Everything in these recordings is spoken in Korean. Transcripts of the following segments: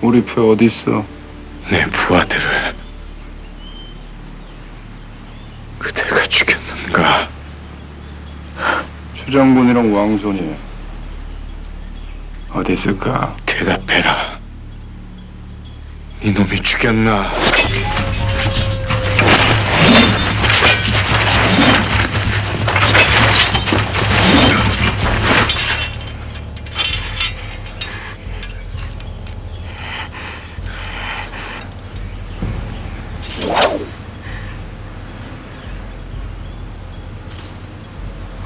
우리 표 어디 있어? 내 부하들을 그대가 죽였는가? 최 장군이랑 왕손이 어디 있을까? 대답해라. 네 놈이 죽였나?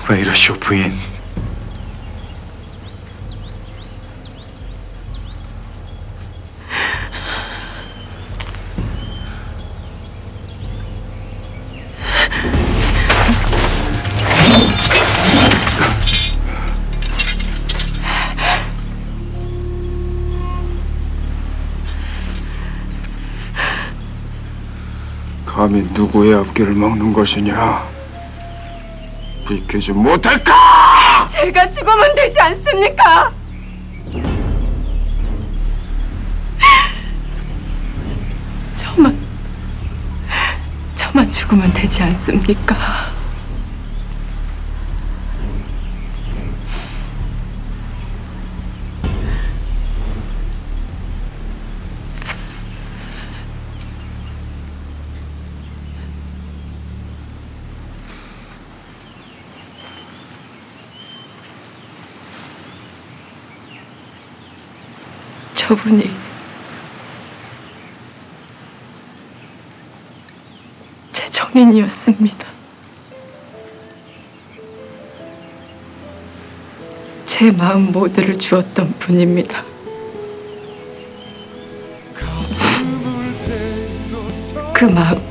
왜 이러시 감히 누구의 앞길을 막는 것이냐? 비키지 못할까? 제가 죽으면 되지 않습니까? 저만 저만 죽으면 되지 않습니까? 저분이 제 정인이었습니다. 제 마음 모두를 주었던 분입니다. 그 마음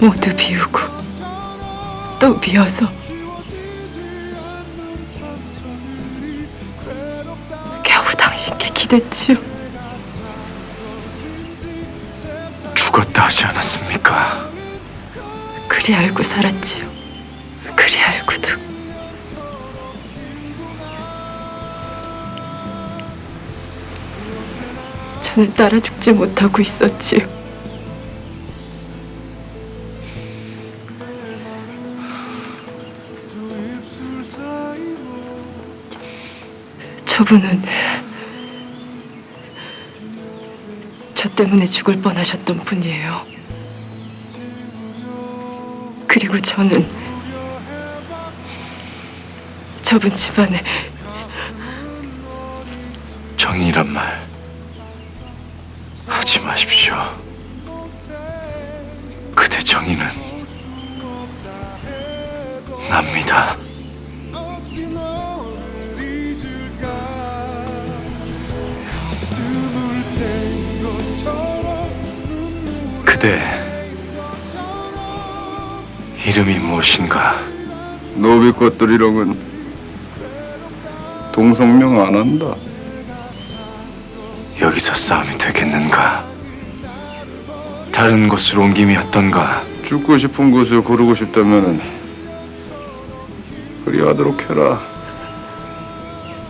모두 비우고 또 비어서 기댔지요. 죽었다 하지 않았습니까? 그리 알고 살았지요. 그리 알고도. 저는 따라 죽지 못하고 있었지요. 저분은 저 때문에 죽을 뻔하셨던 분이에요. 그리고 저는 저분 집안에 정의란 말 하지 마십시오. 그대 정의는 납니다. 그대 이름이 무엇인가? 노비 것들이랑은 동성명 안 한다. 여기서 싸움이 되겠는가? 다른 곳으로 옮김이 어떤가? 죽고 싶은 곳을 고르고 싶다면은 그리하도록 해라.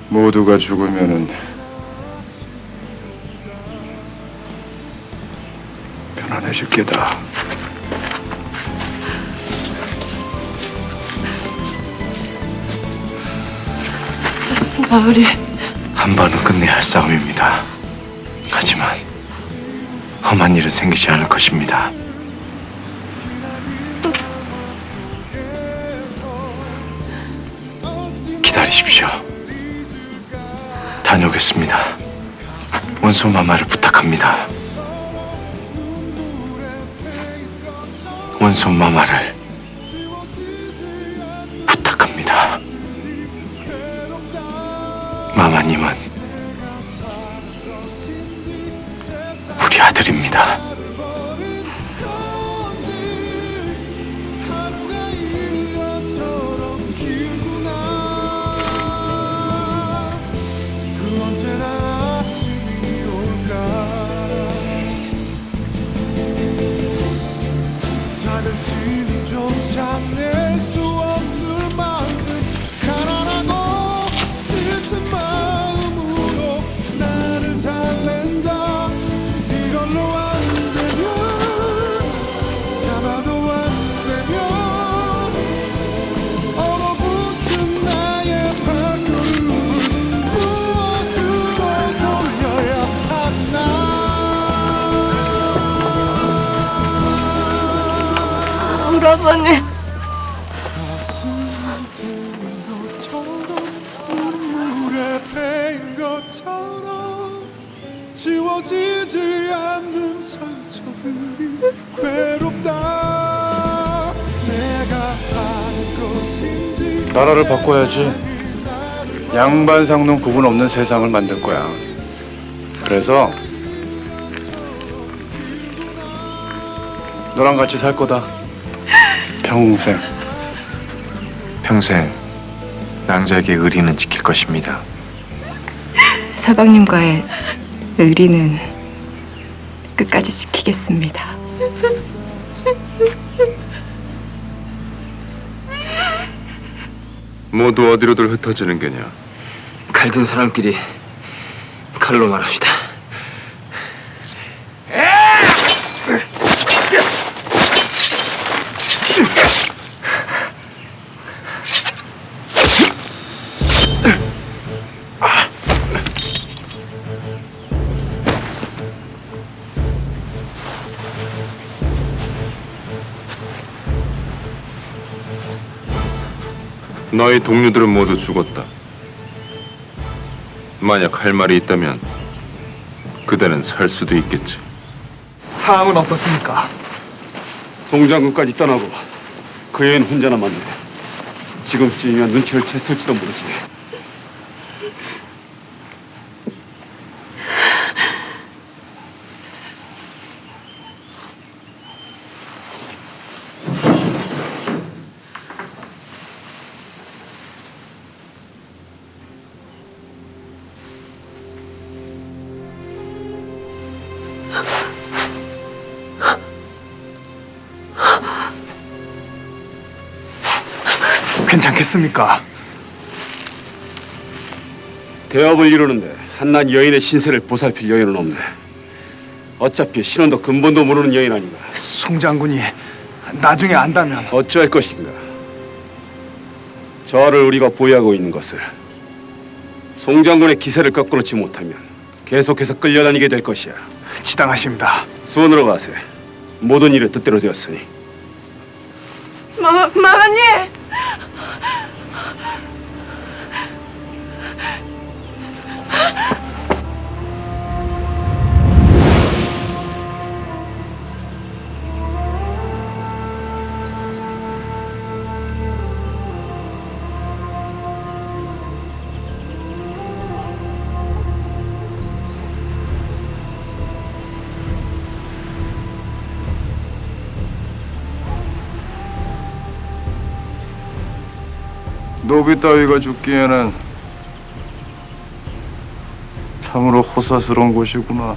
모두가 죽으면은 해질 게다. 마을이 한 번은 끝내야 할 싸움입니다. 하지만 험한 일은 생기지 않을 것입니다. 기다리십시오. 다녀오겠습니다. 원소 마마를 부탁합니다. 원소 마마를 부탁합니다. 마마님은 우리 아들입니다. 나라를 바꿔야지. 양반상동 구분 없는 세상을 만들 거야. 그래서 너랑 같이 살 거다. 평생. 평생 낭자에게 의리는 지킬 것입니다. 서방님과의 의리는 끝까지 지키겠습니다. 모두 어디로들 흩어지는 게냐? 갈든 사람끼리 칼로 말합시다. 너희 동료들은 모두 죽었다. 만약 할 말이 있다면 그대는 살 수도 있겠지. 상황은 어떻습니까? 송장군까지 떠나고 그 여인 혼자 남았네. 지금쯤이면 눈치를 챘을지도 모르지. 괜찮겠습니까? 대업을 이루는데 한낱 여인의 신세를 보살필 여인은 없네. 어차피 신원도 근본도 모르는 여인 아닌가. 송 장군이 나중에 안다면 어찌할 것인가? 저를 우리가 보유하고 있는 것을 송 장군의 기세를 꺾어놓지 못하면 계속해서 끌려다니게 될 것이야. 지당하십니다. 수원으로 가세. 모든 일을 뜻대로 되었으니 마, 마마님! 노비 따위가 죽기에는 참으로 호사스러운 곳이구나.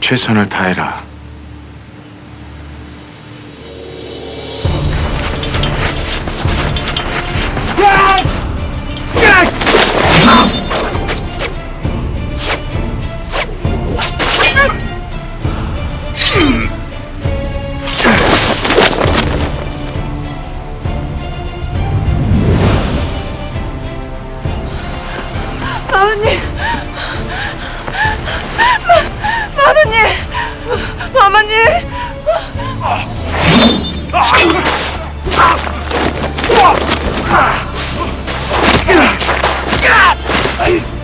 최선을 다해라. 마마님! 마, 마마님! 마마님!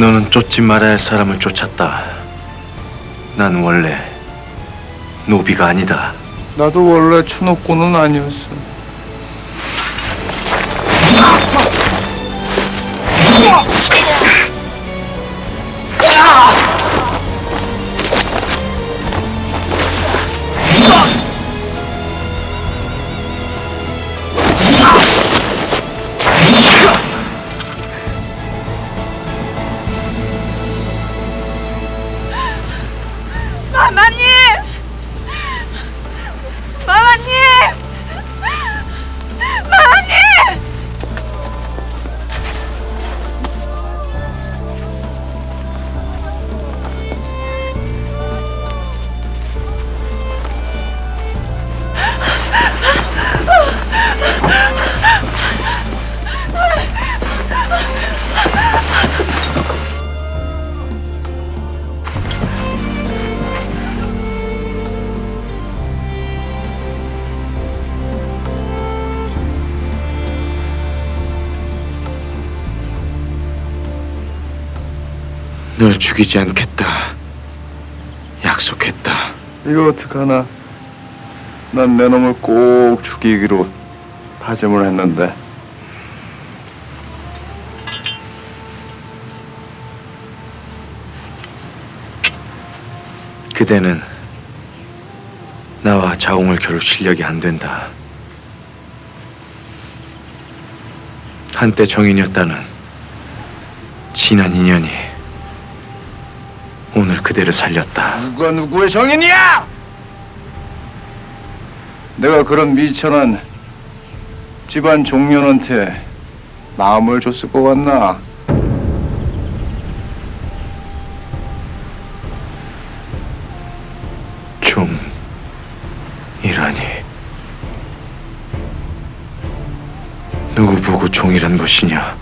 너는 쫓지 말아야 할 사람을 쫓았다. 난 원래 노비가 아니다. 나도 원래 추노꾼은 아니었어. 널 죽이지 않겠다. 약속했다. 이거 어떡하나? 난 내 놈을 꼭 죽이기로 다짐을 했는데 그대는 나와 자웅을 겨룰 실력이 안 된다. 한때 정인이었다는 진한 인연이 그대를 살렸다. 누가 누구의 정인이야? 내가 그런 미천한 집안 종년한테 마음을 줬을 것 같나? 종이라니 누구 보고 종이란 것이냐?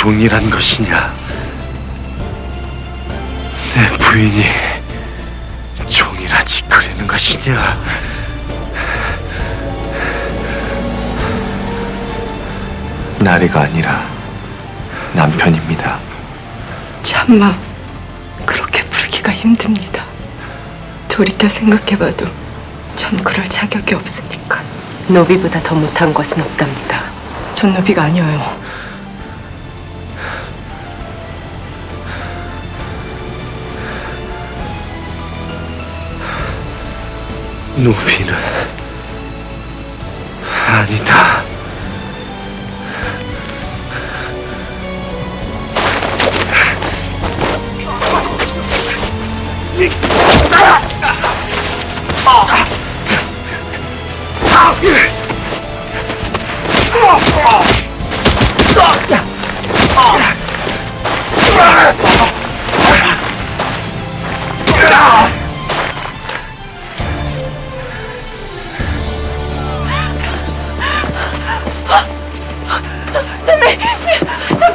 종이란 것이냐? 내 부인이 종이라 짓거리는 것이냐? 나리가 아니라 남편입니다. 참마 그렇게 부르기가 힘듭니다. 돌이켜 생각해봐도 전 그럴 자격이 없으니까. 노비보다 더 못한 것은 없답니다. 전 노비가 아니어요. 노비는 아니다.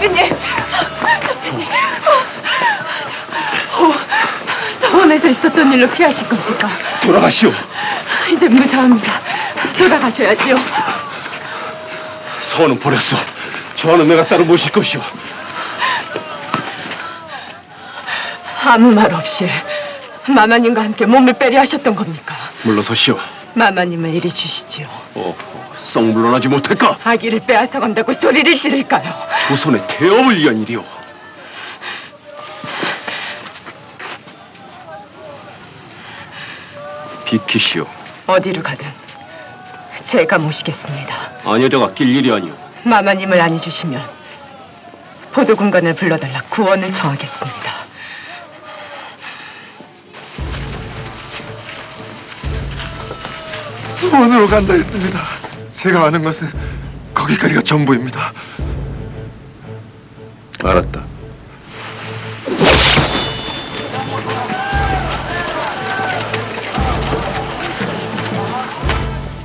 선배님, 선배님. 어, 서원에서 있었던 일로 피하신 겁니까? 돌아가시오. 이제 무사합니다. 돌아가셔야지요. 서원은 버렸어. 저하는 내가 따로 모실 것이오. 아무 말 없이 마마님과 함께 몸을 빼리하셨던 겁니까? 물러서시오. 마마님을 이리 주시지요. 어, 썩 물러나지 못할까? 아기를 빼앗아 간다고 소리를 지를까요? 조선의 태업을 위한 일이오. 비키시오. 어디로 가든 제가 모시겠습니다. 아녀자가 낄 일이 아니오. 마마님을 안이 주시면 보도군관을 불러달라 구원을 청하겠습니다. 수원으로 간다 했습니다. 제가 아는 것은 거기까지가 전부입니다. 알았다.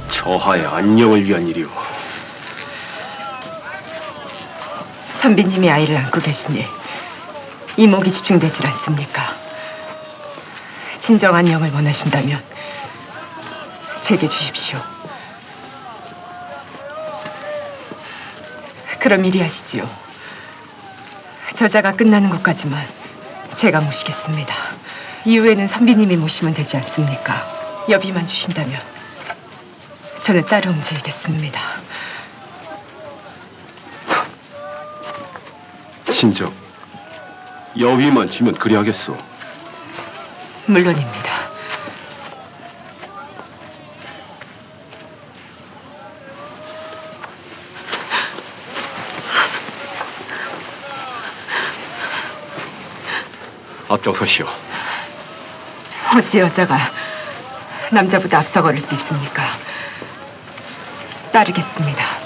저하의 안녕을 위한 일이오. 선비님이 아이를 안고 계시니 이목이 집중되질 않습니까? 진정한 영을 원하신다면 제게 주십시오. 그럼 이리 하시지요. 저자가 끝나는 것까지만 제가 모시겠습니다. 이후에는 선비님이 모시면 되지 않습니까? 여비만 주신다면 저는 따로 움직이겠습니다. 진정. 여위만 지면 그리하겠소. 물론입니다. 앞장서시오. 어찌 여자가 남자보다 앞서 걸을 수 있습니까? 따르겠습니다.